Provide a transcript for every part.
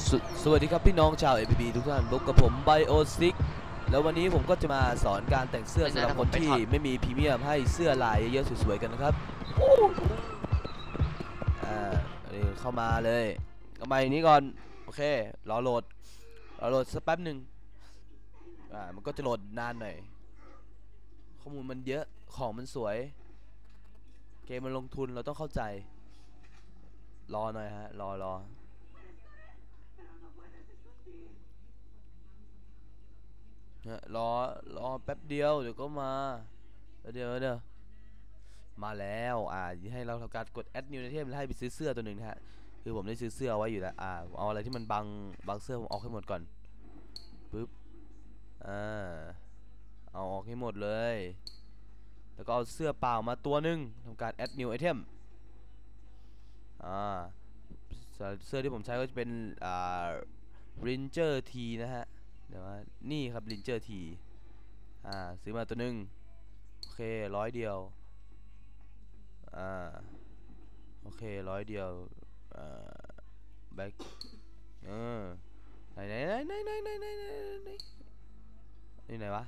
สสวัสดีครับพี่น้องชาว APB ทุกท่านพบกับผมไบโอซิกแล้ววันนี้ผมก็จะมาสอนการแต่งเสื้อไม่สำใช่หรับนะคนผมไปที่ถอดไม่มีพรีเมียมให้เสื้อลายเยอะๆสวยๆกันนะครับอ่าอันนี้เข้ามาเลยเข้ามาอย่างนี้ก่อน โอเค รอโหลด รอโหลดสักแป๊บหนึ่งอ่า มันก็จะโหลดนานหน่อย ข้อมูลมันเยอะ ของมันสวย เกมมันลงทุนเราต้องเข้าใจ รอหน่อยฮะ รอรอ รอรอแป๊บเดียวเดี๋ยวก็มาเดี๋ยวเดี๋ยวมาแล้วอ่าให้เราทำการกด add new item แล้วให้ไปซื้อเสื้อตัวหนึ่งนะฮะคือผมได้ซื้อเสื้อไว้อยู่แล้วอ่าเอาอะไรที่มันบังบังเสื้อผมออกให้หมดก่อนปึ๊บอ่าเอาออกให้หมดเลยแล้วก็เอาเสื้อเปล่ามาตัวหนึ่งทำการ add new item อ่าเสื้อเสื้อที่ผมใช้ก็จะเป็นอ่า Ranger T นะฮะ เดี๋ยวว่านี่ครับลินเจอร์ทีอ่าซื้อมาตัวหนึ่งโอเคร้อยเดียวอ่าโอเคร้อยเดียวอ่าแบ็คเออไหนไหนไหนไหนไหนไหนไหนไหนไหนนี่ไหนวะ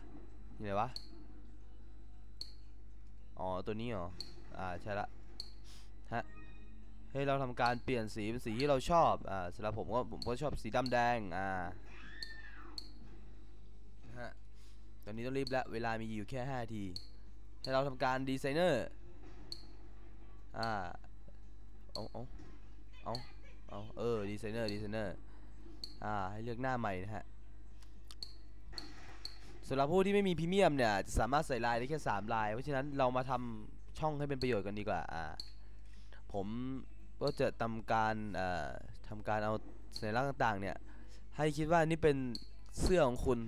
นี่ไหนวะอ๋อตัวนี้เหรออ่าใช่ละฮะให้เราทำการเปลี่ยนสีเป็นสีที่เราชอบอ่าสำหรับผมก็ผมก็ชอบสีดำแดงอ่า นะฮะ ตอนนี้ต้องรีบแล้วเวลามีอยู่แค่5นาที ให้เราทำการดีไซเนอร์ อ่า เอาเอาเอาเอาเออ ดีไซเนอร์ ดีไซเนอร์ อ่า ให้เลือกหน้าใหม่นะฮะสำหรับผู้ที่ไม่มีพรีเมียมเนี่ย จะสามารถใส่ลายได้แค่ 3 ลาย เพราะฉะนั้นเรามาทำช่องให้เป็นประโยชน์กันดีกว่า อ่า ผมก็จะทำการเอ่อทำการเอาสัญลักษณ์ต่างๆเนี่ย ให้คิดว่านี่เป็นเสื้อของคุณ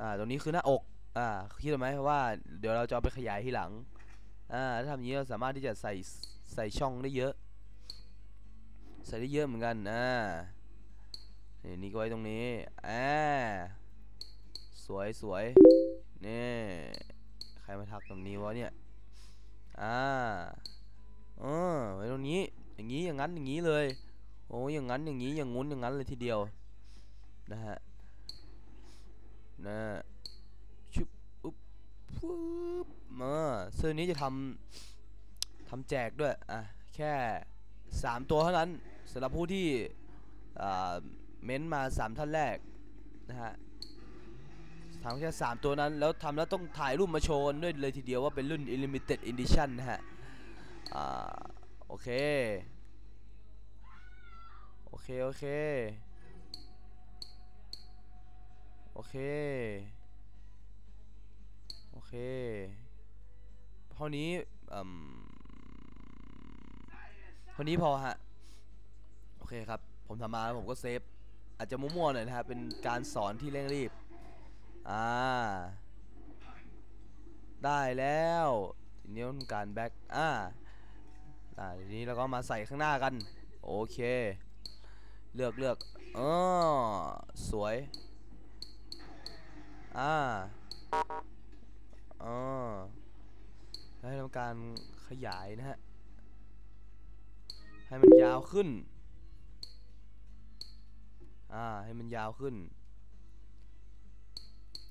อ่าตรงนี้คือหน้าอกอ่าคิดไหมว่าเดี๋ยวเราจะไปขยายทีหลังอ่าถ้าทำอย่างนี้เราสามารถที่จะใส่ใส่ช่องได้เยอะ ใส่ได้เยอะเหมือนกันอ่านี่นี่ก็ไว้ตรงนี้อ่าสวยสวยนี่ใครมาทักตรงนี้วะเนี่ยอ่าเออไว้ตรงนี้อย่างนี้อย่างนั้นอย่างนี้เลยโอ้ยอย่างนั้นอย่างนี้อย่างงุ้นอย่างนั้นเลยทีเดียวนะฮะ นะชุบอุ๊บปุ๊บมาเสื้อนี้จะทำทำแจกด้วย อะ แค่ 3 ตัวเท่านั้นสำหรับผู้ที่อ่าเม้นต์มา 3 ท่านแรก นะฮะทำแค่ 3 ตัวนั้น แล้วทำแล้วต้องถ่ายรูปมาโชว์ด้วยเลยทีเดียวว่าเป็นรุ่น limited edition นะฮะ อ่า โอเค โอเค โอเค โอเค โอเคเท่านี้อืมเท่านี้พอฮะ โอเคครับ ผมทำมาแล้วผมก็เซฟ อาจจะมั่วๆหน่อยนะครับ เป็นการสอนที่เร่งรีบ อ่า ได้แล้วทีนี้ต้องการแบ็คอ่าอ่าทีนี้เราก็มาใส่ข้างหน้ากัน โอเค เลือกเลือกอ๋อสวย อ่าอ๋อให้ทำการขยายนะฮะ ให้มันยาวขึ้น อ่า ให้มันยาวขึ้น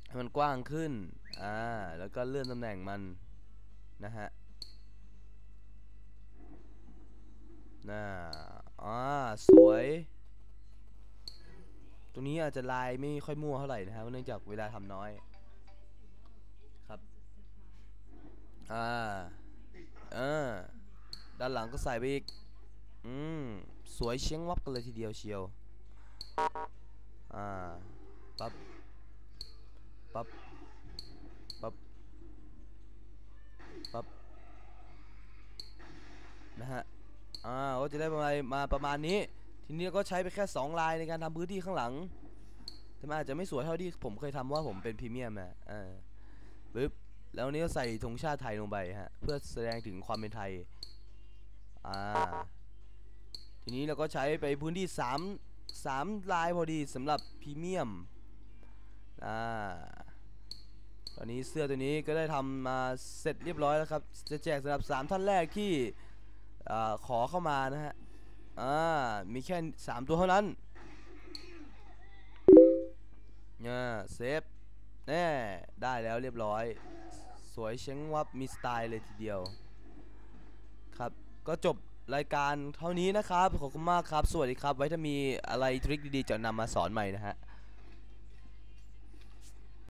ให้มันกว้างขึ้น อ่า แล้วก็เลื่อนตำแหน่งมันนะฮะน่าอ่า สวย ตรงนี้อาจจะลายไม่ค่อยมั่วเท่าไหร่นะครับเนื่องจากเวลาทำน้อยครับอ่าเอ่าด้านหลังก็ใส่ไปอีกอืมสวยเชียงวับกันเลยทีเดียวเชียวอ่าปั๊บปั๊บปั๊บปั๊บนะฮะอ่าก็จะได้ประมาณมาประมาณนี้ ทีนี้ก็ใช้ไปแค่ 2 ลายในการทำพื้นที่ข้างหลัง แต่มันอาจจะไม่สวยเท่าที่ผมเคยทำว่าผมเป็นพรีเมียมนะอ่าปึ๊บแล้วนี้ก็ใส่ธงชาติไทยลงไปฮะเพื่อแสดงถึงความเป็นไทยอ่าทีนี้เราก็ใช้ไปพื้นที่ 3 3 ลายพอดีสำหรับพรีเมียมอ่าตอนนี้เสื้อตัวนี้ก็ได้ทำมาเสร็จเรียบร้อยแล้วครับ จะแจกสำหรับ 3 ท่านแรกที่อ่าขอเข้ามานะฮะ อ่า มีแค่ 3 ตัวเท่านั้นเนี่ยเซฟแน่ได้แล้วเรียบร้อย สวยเช้งวับมีสไตล์เลยทีเดียว ครับ ก็จบรายการเท่านี้นะครับ ขอบคุณมากครับ สวัสดีครับ ไว้ถ้ามีอะไรทริคดีๆจะนำมาสอนใหม่นะฮะ